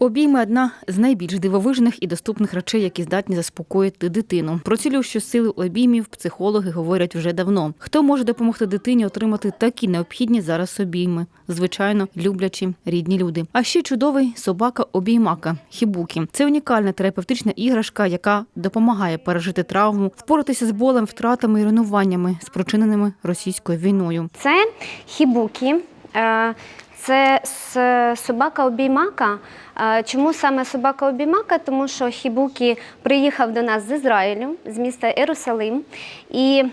Обійми одна з найбільш дивовижних і доступних речей, які здатні заспокоїти дитину. Про цілющу силу обіймів психологи говорять вже давно. Хто може допомогти дитині отримати такі необхідні зараз обійми? Звичайно, люблячі рідні люди. А ще чудовий собака обіймака хібукі. Це унікальна терапевтична іграшка, яка допомагає пережити травму, впоратися з болем, втратами і руйнуваннями, спричиненими російською війною. Це хібукі. Це собака обіймака. Чому саме собака обіймака? Тому що Хібукі приїхав до нас з Ізраїлю, з міста Єрусалим. І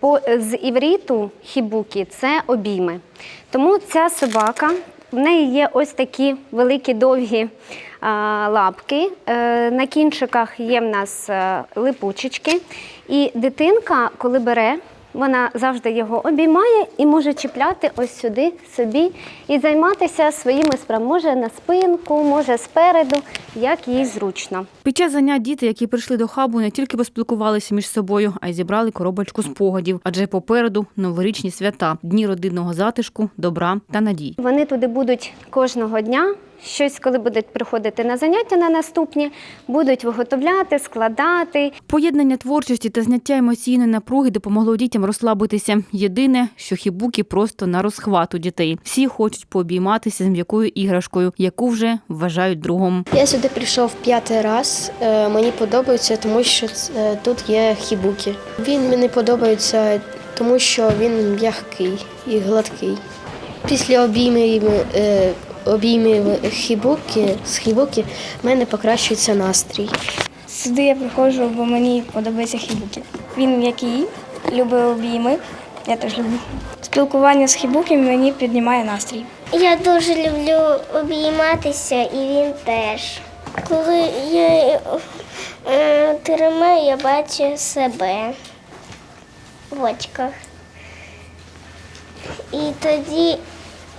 по, з івріту хібукі це обійми. Тому ця собака, в неї є ось такі великі довгі лапки. Е, На кінчиках є в нас е, липучечки. І дитинка, коли бере, вона завжди його обіймає і може чіпляти ось сюди собі і займатися своїми справами. Може на спинку, може спереду, як їй зручно. Під час занять діти, які прийшли до хабу, не тільки поспілкувалися між собою, а й зібрали коробочку спогадів, адже попереду новорічні свята, дні родинного затишку, добра та надій. Вони туди будуть кожного дня. Щось, коли будуть приходити на заняття на наступні, будуть виготовляти, складати. Поєднання творчості та зняття емоційної напруги допомогло дітям розслабитися. Єдине, що хібуки просто на розхват у дітей. Всі хочуть пообійматися з м'якою іграшкою, яку вже вважають другом. Я сюди прийшов п'ятий раз. Е, Мені подобається, тому що е, тут є хібуки. Він мені подобається, тому що він м'який і гладкий. Після обіймів, обіймів хібуки, з хібуки в мене покращується настрій. Сюди я приходжу, бо мені подобається хібуки. Він м'який, любить обійми. Я теж люблю. Спілкування з хібуки мені піднімає настрій. Я дуже люблю обійматися, і він теж. Коли я е, тримаю, я бачу себе в очках. І тоді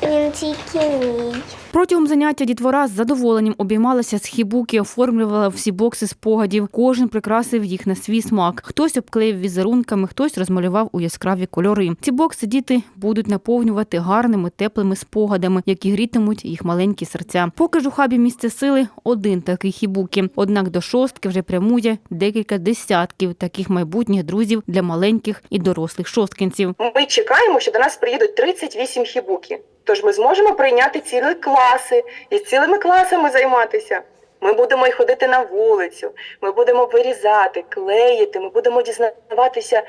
він тільки мій. Протягом заняття дітвора з задоволенням обіймалася з хібуки, оформлювала всі бокси спогадів. Кожен прикрасив їх на свій смак. Хтось обклеїв візерунками, хтось розмалював у яскраві кольори. Ці бокси діти будуть наповнювати гарними теплими спогадами, які грітимуть їх маленькі серця. Поки ж у хабі місце сили один такий хібуки. Однак до шостки вже прямує декілька десятків таких майбутніх друзів для маленьких і дорослих шосткинців. Ми чекаємо, що до нас приїдуть 38 хібуки. Тож ми зможемо прийняти цілі класи і цілими класами займатися. Ми будемо й ходити на вулицю, ми будемо вирізати, клеїти, ми будемо дізнаватися.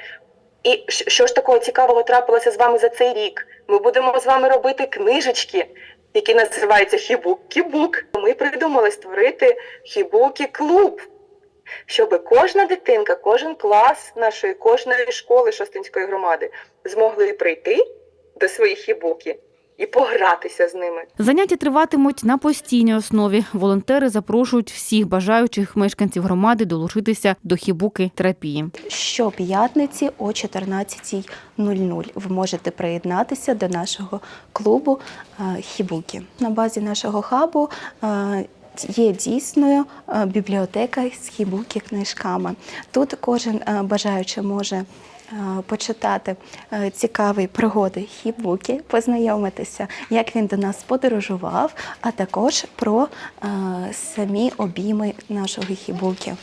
І що ж такого цікавого трапилося з вами за цей рік? Ми будемо з вами робити книжечки, які називаються Хібук-Кібук. Ми придумали створити Хібукі-клуб, щоб кожна дитинка, кожен клас нашої, кожної школи Шостинської громади змогли прийти до своїх хібуки і погратися з ними. Заняття триватимуть на постійній основі. Волонтери запрошують всіх бажаючих мешканців громади долучитися до хібуки терапії. Щоп'ятниці о 14.00 ви можете приєднатися до нашого клубу е, Хібуки. На базі нашого хабу е, є дійсною е, бібліотека з хібуки книжками. Тут кожен бажаючи бажаючий може е, почитати е, цікаві пригоди хібуки, познайомитися, як він до нас подорожував, а також про е, самі обійми нашого хібуки.